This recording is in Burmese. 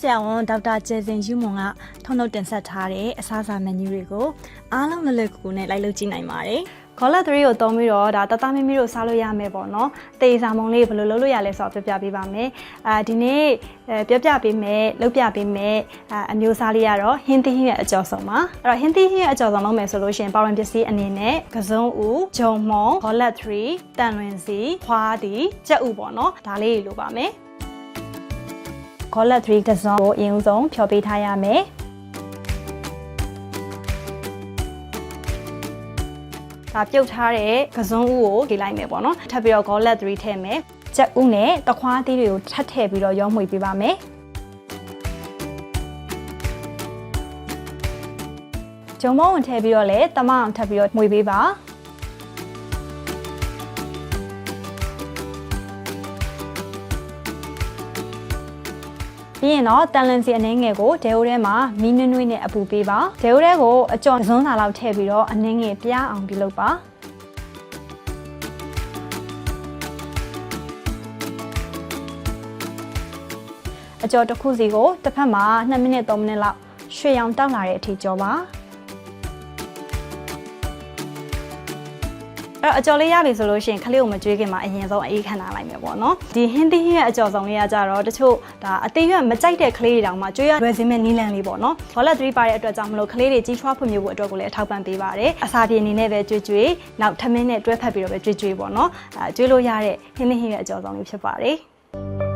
ဆရာဝန်ဒေါက်တာကျေစင်ယူမွန်ကထုံးထုတ်တင်ဆက်ထားတဲ့အစားအစာမန်နူတွေကိုအားလုံးလွယ်လွယ်ကူကူနဲ့လိုက်လုပ်ကြည့်နိုင်ပါတယ်။ Color 3ကိုသုံးပြီးတော့ဒါတသားမမီတို့စားလို့ရမယ်ပေါ့နော်။တေးစာမုံလေးဘယ်လိုလုပ်လို့ရလဲဆိုတော့ပြောပြပေးပါမယ်။အာဒီနေ့အဲပြောပြပေးမယ်လုပ်ပြပေးမယ်အာအမျိုးအစားလေးကတော့ဟင်းသီးဟင်းရဲ့အကျော်ဆုံးပါ။အဲ့တော့ဟင်းသီးဟင်းရဲ့အကျော်ဆုံးလုပ်မယ်ဆိုလို့ရှိရင်ပါဝင်ပစ္စည်းအနေနဲ့ကစုံဦး၊ဂျုံမုံ၊ဘောလက်3တန်လွင်စီ၊ခွားတီ၊ကြက်ဥပေါ့နော်။ဒါလေးတွေလိုပါမယ်။ Color 3ကစုံကိုအရင်ဦးဆုံးဖြော်ပေးထားရမယ်။ဒါပြုတ်ထားတဲ့ကစုံဥကိုခေလိုက်မယ်ပေါ့နော်ထပ်ပြီးတော့ goblet 3ထည့်မယ်ချက်ဥနဲ့တခွားသီးတွေကိုထပ်ထည့်ပြီးတော့ရောမှွေပေးပါမယ်ဂျုံမုံဝင်ထည့်ပြီးတော့လည်းတမအောင်ထပ်ပြီးတော့မှွေပေးပါ ပြီးရင်တော့တန်လန်စီအနှဲငယ်ကိုဒဲအိုထဲမှာမီးနွေးနွေးနဲ့အပူပေးပါဒဲအိုထဲကိုအကျော်စွန်းစာလောက်ထည့်ပြီးတော့အနှဲငယ်ပြားအောင်ပြုလုပ်ပါအကျော်တစ်ခုစီကိုတစ်ဖက်မှာ2မိနစ်3မိနစ်လောက်ရွှေရောင်တောက်လာတဲ့အထိကြောပါ အဲ့တော့အကျော်လေးရပြီဆိုလို့ရှိရင်ခလေးကိုမကြွေးခင်မှာအရင်ဆုံးအေးခမ်းထားလိုက်မယ်ပေါ့နော်ဒီဟင်းသီးဟင်းရဲ့အကျော်ဆောင်လေးကကြတော့တချို့ဒါအသေးရွက်မကြိုက်တဲ့ကလေးတွေတောင်မှကြွေးရလွယ်စင်းမဲ့နီးလန်းလေးပေါ့နော်ဘောလက်3ပါတဲ့အတွက်ကြောင့်မလို့ကလေးတွေကြီးထွားဖွံ့ဖြိုးဖို့အတွက်ကိုလည်းအထောက်ပံ့ပေးပါတယ်အစာပြေအနေနဲ့ပဲကြွေးကြွေးနောက်ထမင်းနဲ့တွဲဖက်ပြီးတော့ပဲကြွေးကြွေးပေါ့နော်အဲကြွေးလို့ရတဲ့ဟင်းသီးဟင်းရဲ့အကျော်ဆောင်လေးဖြစ်ပါတယ်